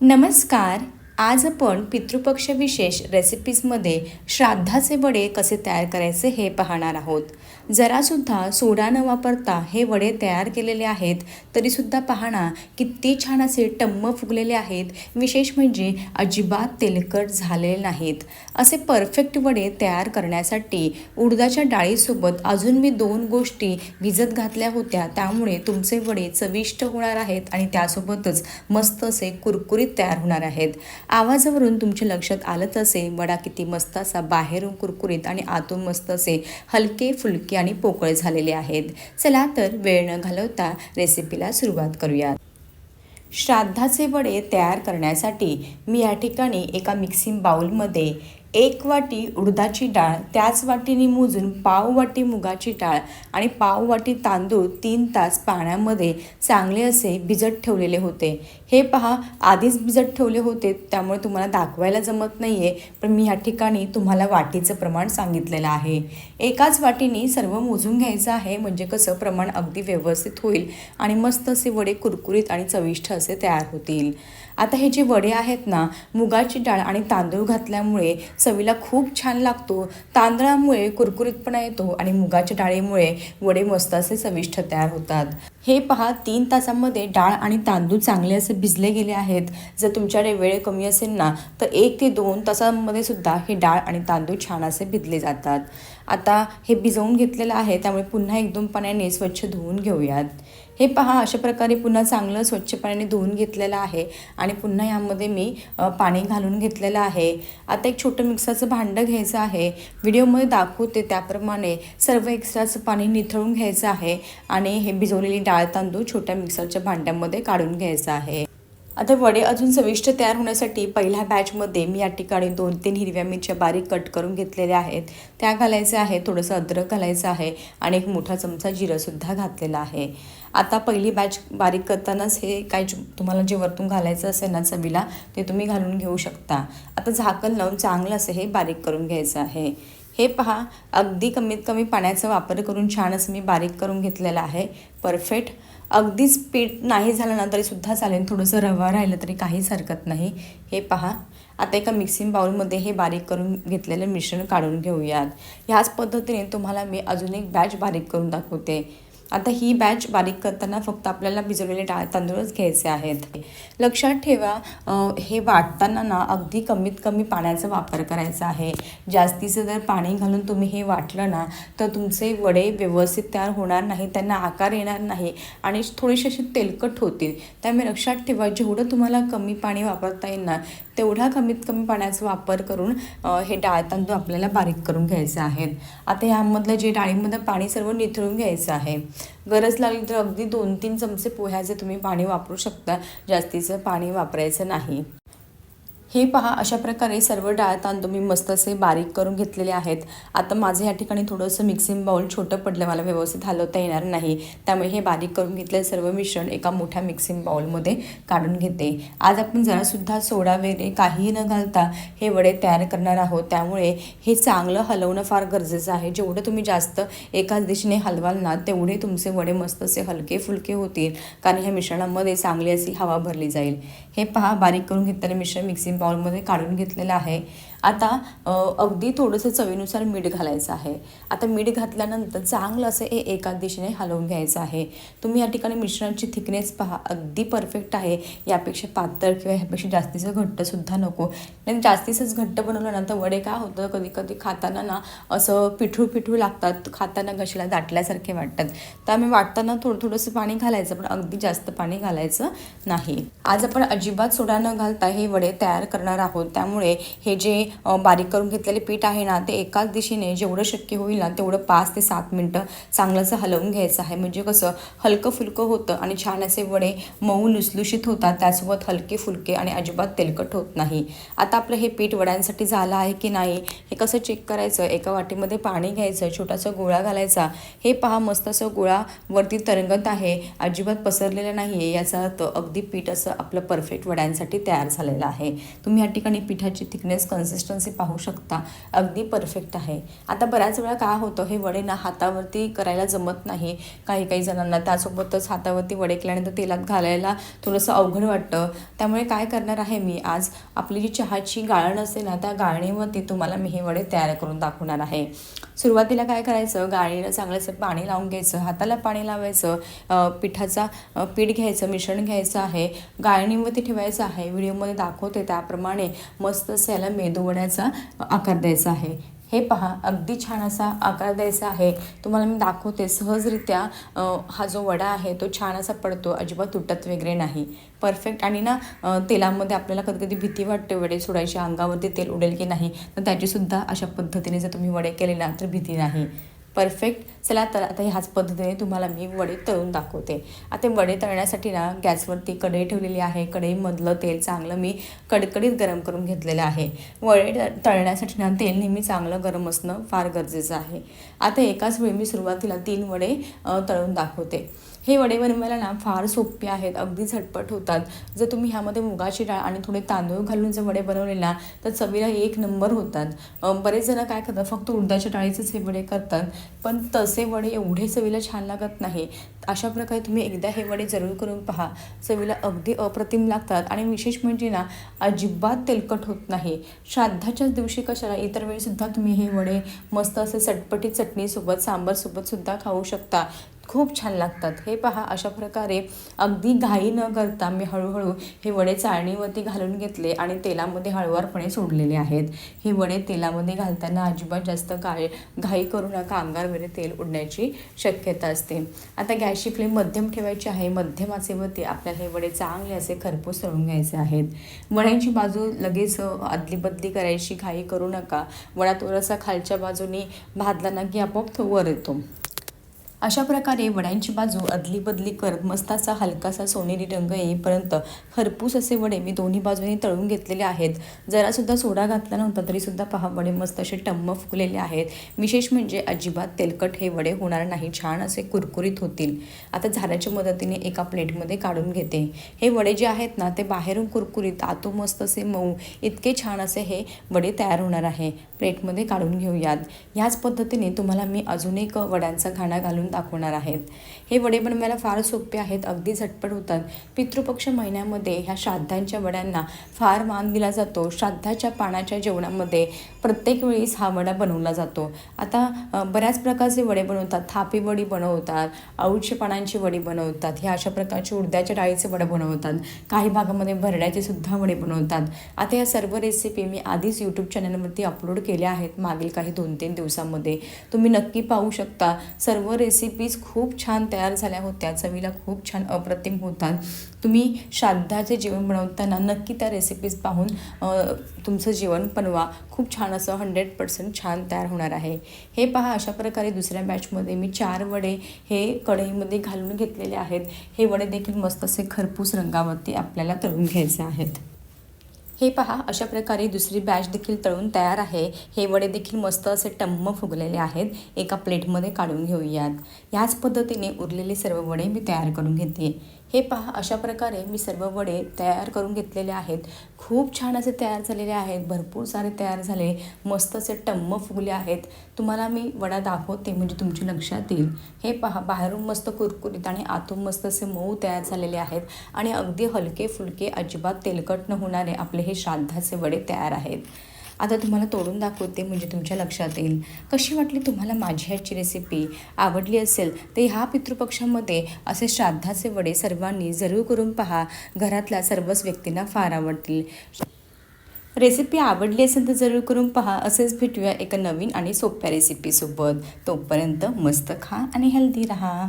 नमस्कार. आज आपण पितृपक्ष विशेष रेसिपीजमध्ये श्राद्धाचे वडे कसे तयार करायचे हे पाहणार आहोत. जरासुद्धा सोडा न वापरता हे वडे तयार केलेले आहेत तरीसुद्धा पाहणा किती छान असे टम्म फुगलेले आहेत. विशेष म्हणजे अजिबात तेलकट झालेले नाहीत. असे परफेक्ट वडे तयार करण्यासाठी उडदाच्या डाळीसोबत अजून मी दोन गोष्टी भिजत घातल्या होत्या. त्यामुळे तुमचे वडे चविष्ट होणार आहेत आणि त्यासोबतच मस्त असे कुरकुरीत तयार होणार आहेत. आवाजावरून तुमच्या लक्षात आलंच असे. वडा किती मस्त असा बाहेरून कुरकुरीत आणि आतून मस्त असे हलके फुलके आणि पोकळे झालेले आहेत. चला तर वेळ न घालवता रेसिपीला सुरुवात करूयात. श्राद्धाचे वडे तयार करण्यासाठी मी या ठिकाणी एका मिक्सिंग बाउलमध्ये एक वाटी उडदाची डाळ त्याच वाटीने मोजून पाव वाटी मुगाची डाळ आणि पाव वाटी तांदूळ तीन तास पाण्यामध्ये चांगले असे भिजत ठेवलेले होते. हे पहा आधीच भिजत ठेवले होते त्यामुळे तुम्हाला दाखवायला जमत नाही आहे पण मी या ठिकाणी तुम्हाला वाटीचं प्रमाण सांगितलेलं आहे. एकाच वाटीने सर्व मोजून घ्यायचं आहे म्हणजे कसं प्रमाण अगदी व्यवस्थित होईल आणि मस्त असे वडे कुरकुरीत आणि चविष्ट असे तयार होतील. आता हे जे वडे आहेत ना मुगाची डाळ आणि तांदूळ घातल्यामुळे चवीला खूप छान लागतो. तांदळामुळे कुरकुरीतपणा येतो आणि मुगाच्या डाळीमुळे वडे मस्त असे चविष्ट तयार होतात. हे पहा तीन तासामध्ये डाळ आणि तांदूळ चांगले असे भिजले गेले आहेत. जर तुमच्याकडे वेळ कमी असेल ना तर एक ते दोन तासांमध्ये सुद्धा हे डाळ आणि तांदूळ छान असे भिजले जातात. आता हे भिजवून घेतलेलं आहे त्यामुळे पुन्हा एक दोन पाण्याने स्वच्छ धुवून घेऊयात. हे पहा अशा प्रकारे पुन्हा चांगलं स्वच्छ पाण्याने धुवून घेतलेलं आहे आणि पुन्हा यामध्ये मी पाणी घालून घेतलेलं आहे. आता एक छोटं मिक्सरचं भांडं घ्यायचं आहे. व्हिडिओमध्ये दाखवते त्याप्रमाणे सर्व एक्स्ट्राचं पाणी निथळून घ्यायचं आहे आणि हे भिजवलेली डाळ तांदूळ छोट्या मिक्सरच्या भांड्यामध्ये काढून घ्यायचं आहे. आता वडे अजून चविष्ट तयार होण्यासाठी पहिल्या बॅचमध्ये मी या ठिकाणी दोन तीन हिरव्या मिरच्या बारीक कट करून घेतलेल्या आहेत. त्या घालायचं आहे थोडंसं अद्रक घालायचं आहे आणि एक मोठा चमचा जिरंसुद्धा घातलेला आहे. आता पहिली बॅच बारीक करतानाच हे काय तुम्हाला जे वरतून घालायचं असेल ना चवीला ते तुम्ही घालून घेऊ शकता. आता झाकण लावून चांगलं असं हे बारीक करून घ्यायचं आहे. हे पहा अगदी कमीत कमी पाण्याचा वापर करून छान असं मी बारीक करून घेतलेलं आहे. परफेक्ट अगदीच पीठ नाही झालं ना तरीसुद्धा चालेल. थोडंसं रवा राहिलं तरी काहीच हरकत नाही. हे पहा. आता एका मिक्सिंग बाउलमध्ये हे बारीक करून घेतलेलं मिश्रण काढून घेऊयात. ह्याच पद्धतीने तुम्हाला मी अजून एक बॅच बारीक करून दाखवते. आता ही बॅच बारीक करताना फक्त आपल्याला भिजवलेले डाळ तांदूळच घ्यायचे आहेत. लक्षात ठेवा हे वाटताना ना अगदी कमीत कमी पाण्याचा वापर करायचा आहे. जास्तीचं जर पाणी घालून तुम्ही हे वाटलं ना तर तुमचे वडे व्यवस्थित तयार होणार नाही त्यांना आकार येणार नाही आणि थोडीशी अशी तेलकट होतील. त्यामुळे लक्षात ठेवा जेवढं तुम्हाला कमी पाणी वापरता येईल ना तेवढा कमीत कमी पाण्याचा वापर करून हे डाळ तांदूळ आपल्याला बारीक करून घ्यायचे आहेत. आता यामधलं जे डाळीमधलं पाणी सर्व निथळून घ्यायचं आहे. गरज लागली तर अगदी दोन तीन चमचे पोह्याचे तुम्ही पाणी वापरू शकता. जास्तीचं पाणी वापरायचं नाही. हे पहा अशा प्रकारे सर्व डाळ तांदूळ मी मस्त असे बारीक करून घेतलेले आहेत. आता माझं या ठिकाणी थोडंसं मिक्सिंग बाउल छोटं पडलं मला व्यवस्थित हलवता येणार नाही. त्यामुळे हे बारीक करून घेतलेलं सर्व मिश्रण एका मोठ्या मिक्सिंग बाउलमध्ये काढून घेते. आज आपण जरासुद्धा सोडा वगैरे काहीही न घालता हे वडे तयार करणार आहोत. त्यामुळे हे चांगलं हलवणं फार गरजेचं आहे. जेवढं तुम्ही जास्त एकाच दिशेने हलवाल ना तेवढे तुमचे वडे मस्त असे हलके फुलके होतील. कारण ह्या मिश्रणामध्ये चांगली अशी हवा भरली जाईल. हे पहा बारीक करून घेतलेलं मिश्रण मिक्सिंग बाउलमध्ये काढून घेतलेलं आहे. आता अगदी थोडंसं चवीनुसार मीठ घालायचं आहे. आता मीठ घातल्यानंतर चांगलं असं हे एका दिशेने हलवून घ्यायचं आहे. तुम्ही या ठिकाणी मिश्रणाची थिकनेस पहा. अगदी परफेक्ट आहे. यापेक्षा पातळ किंवा ह्यापेक्षा जास्तीचं घट्टसुद्धा नको. नाही जास्तीचंच घट्ट बनवलं ना तर वडे काय होतं कधी कधी खाताना ना असं पिठू पिठू लागतात. खाताना घशाला दाटल्यासारखे वाटतात. त्यामुळे वाटताना थोडं थोडंसं पाणी घालायचं पण अगदी जास्त पाणी घालायचं नाही. आज आपण अजिबात सोडा न घालता हे वडे तयार करणार आहोत. त्यामुळे हे जे बारीक करून घेतलेले पीठ आहे ना ते एकाच दिशेने जेवढं शक्य होईल ना तेवढं पाच ते सात मिनटं चांगलंसं हलवून घ्यायचं आहे. म्हणजे कसं हलकं फुलकं होतं आणि छान असे वडे मऊ लुसलुशीत होतात. त्यासोबत हलके फुलके आणि अजिबात तेलकट होत नाही. आता आपलं हे पीठ वड्यांसाठी झालं आहे की नाही हे कसं चेक करायचं? एका वाटीमध्ये पाणी घ्यायचं छोटासा गोळा घालायचा. हे पहा मस्त असं गोळा वरती तरंगत आहे. अजिबात पसरलेलं नाही आहे याचा अर्थ अगदी पीठ असं आपलं परफेक्ट वड्यांसाठी तयार झालेलं आहे. तुम्ही या ठिकाणी पिठाची थिकनेस कन्सिस्टन्सी पाहू शकता. अगदी परफेक्ट आहे. आता बऱ्याच वेळा काय होतं हे वडे ना हातावरती करायला जमत नाही. काही काही जणांना त्यासोबतच हातावरती वडे केल्यानंतर तेलात घालायला थोडंसं अवघड वाटतं. त्यामुळे काय करणार आहे मी आज आपली जी चहाची गाळण असते ना त्या गाळणीवरती तुम्हाला मी हे वडे तयार करून दाखवणार आहे. सुरुवातीला काय करायचं गाळणीला चांगलंसं पाणी लावून घ्यायचं हाताला पाणी लावायचं पिठाचा पीठ घ्यायचं मिश्रण घ्यायचं आहे गाळणीवरती ठेवायचं आहे व्हिडिओमध्ये दाखवते त्याप्रमाणे. मस्त असे याला मेदूवड्याचा आकार द्यायचा आहे. हे पहा अगदी छान असा आकार द्यायचा आहे. तुम्हाला मी दाखवते सहजरित्या हा जो वडा आहे तो छान असा पडतो अजिबात तुटत वगैरे नाही. परफेक्ट आणि ना तेलामध्ये आपल्याला कधी कधी भीती वाटते वडे सोडायची अंगावरती तेल उडेल की नाही? तर त्याचीसुद्धा अशा पद्धतीने जर तुम्ही वडे केले ना तर भीती नाही. परफेक्ट चला तर आता ह्याच पद्धतीने तुम्हाला मी वडे तळून दाखवते. आता वडे तळण्यासाठी ना गॅसवरती कढई ठेवलेली आहे. कढईमधलं तेल चांगलं मी कडकडीत गरम करून घेतलेलं आहे. वडे तळण्यासाठी ना तेल नेहमी चांगलं गरम असणं फार गरजेचं आहे. आता एकाच वेळी मी सुरुवातीला तीन वडे तळून दाखवते. हे वडे बनवायला ना फार सोपे आहेत अगदी झटपट होतात. जर तुम्ही ह्यामध्ये मुगाची डाळ आणि थोडे तांदूळ घालून जर वडे बनवले ना तर चवीला एक नंबर होतात. बरेच जण काय करतात फक्त उडदाच्या डाळीचेच हे वडे करतात पण तसे वडे एवढे चवीला छान लागत नाही. अशा प्रकारे तुम्ही एकदा हे वडे जरूर करून पहा. चवीला अगदी अप्रतिम लागतात आणि विशेष म्हणजे ना अजिबात तेलकट होत नाही. श्राद्धाच्याच दिवशी कशाला इतर वेळीसुद्धा तुम्ही हे वडे मस्त असे चटपटी चटणीसोबत सांबारसोबतसुद्धा खाऊ शकता. खूप छान लागतात. हे पहा अशा प्रकारे अगदी घाई न करता मी हळूहळू हे वडे चाळणीवरती घालून घेतले आणि तेलामध्ये हळुवारपणे सोडलेले आहेत. हे वडे तेलामध्ये घालताना अजिबात जास्त काळ घाई करू नका. अंगारवरे तेल उडण्याची शक्यता असते. आता गॅसची फ्लेम मध्यम ठेवायची आहे. मध्यम आचेवरती आपल्याला हे वडे चांगले असे खरपूस तळून घ्यायचे आहेत. वड्यांची बाजू लगेच अदली बदली करायची. घाई करू नका. वडा थोडासा खालच्या बाजूनी भाजला ना की आपोआप तो वर येतो. अशा प्रकारे वड्यांची बाजू अदली बदली करत मस्ताचा असा हलकासा सोनेरी रंग येईपर्यंत खरपूस असे वडे मी दोन्ही बाजूने तळून घेतलेले आहेत. जरासुद्धा सोडा घातला नव्हता तरीसुद्धा पहा वडे मस्त असे टम्म फुगलेले आहेत. विशेष म्हणजे अजिबात तेलकट हे वडे होणार नाही छान असे कुरकुरीत होतील. आता झाऱ्याच्या मदतीने एका प्लेटमध्ये काढून घेते. हे वडे जे आहेत ना ते बाहेरून कुरकुरीत आतो मस्त असे मऊ इतके छान असे हे वडे तयार होणार आहे. प्लेटमध्ये काढून घेऊयात. ह्याच पद्धतीने तुम्हाला मी अजून एक वड्यांचा घाणा घालून दाखवणार आहेत. हे वडे बनवायला फार सोपे आहेत अगदी झटपट होतात. पितृपक्ष महिन्यामध्ये ह्या श्राद्धांच्या वड्यांना फार मान दिला जातो. श्राद्धाच्या पानाच्या जेवणामध्ये प्रत्येक वेळीस हा वडा बनवला जातो. आता बऱ्याच प्रकारचे वडे बनवतात. थापी वडी बनवतात अळूच्या पानांची वडी बनवतात ह्या अशा प्रकारचे उडद्याच्या डाळीचे वडे बनवतात. काही भागामध्ये भरड्याचे सुद्धा वडे बनवतात. आता या सर्व रेसिपी मी आधीच यूट्यूब चॅनलवरती अपलोड केल्या आहेत मागील काही दोन तीन दिवसामध्ये. तुम्ही नक्की पाहू शकता. सर्व रेसिपी रेसिपीज खूप छान तयार झाल्या होत्या. चवीला खूप छान अप्रतिम होतात. तुम्ही श्राद्धाचे जेवण बनवताना नक्की त्या रेसिपीज पाहून तुमचं जेवण बनवा. खूप छान असं हंड्रेड पर्सेंट छान तयार होणार आहे. हे पहा अशा प्रकारे दुसऱ्या बॅचमध्ये मी चार वडे हे कढईमध्ये घालून घेतलेले आहेत. हे वडे देखील मस्त असे खरपूस रंगावरती आपल्याला तळून घ्यायचे आहेत. हे पहा अशा प्रकारे दुसरी बॅच देखील तळून तयार आहे. हे वडे देखील मस्त असे टम्म फुगलेले आहेत. एका प्लेटमध्ये काढून घेऊयात. ह्याच पद्धतीने उरलेले सर्व वडे मी तयार करून घेते. हे पहा अशा प्रकारे मी सर्व वडे तयार करून घेतलेले आहेत. खूप छान असे तयार झालेले आहेत. भरपूर सारे तयार झाले. मस्त असे टम्म फुगले आहेत. तुम्हाला मी वडा दाखवते म्हणजे तुमच्या लक्षात येईल. हे पहा बाहेरून मस्त कुरकुरीत आणि आतून मस्त असे मऊ तयार झालेले आहेत. आणि अगदी हलके फुलके अजिबात तेलकट न होणारे आपले हे श्राद्धाचे वडे तयार आहेत. आता तुम्हाला तोडून दाखवते म्हणजे तुमच्या लक्षात येईल. कशी वाटली तुम्हाला माझी ह्याची रेसिपी आवडली असेल तर ह्या पितृपक्षामध्ये असे श्राद्धाचे वडे सर्वांनी जरूर करून पहा. घरातल्या सर्वच व्यक्तींना फार आवडतील. रेसिपी आवडली असेल तर जरूर करून पहा. असेच भेटूया एका नवीन आणि सोप्या रेसिपीसोबत तोपर्यंत मस्त खा आणि हेल्दी राहा.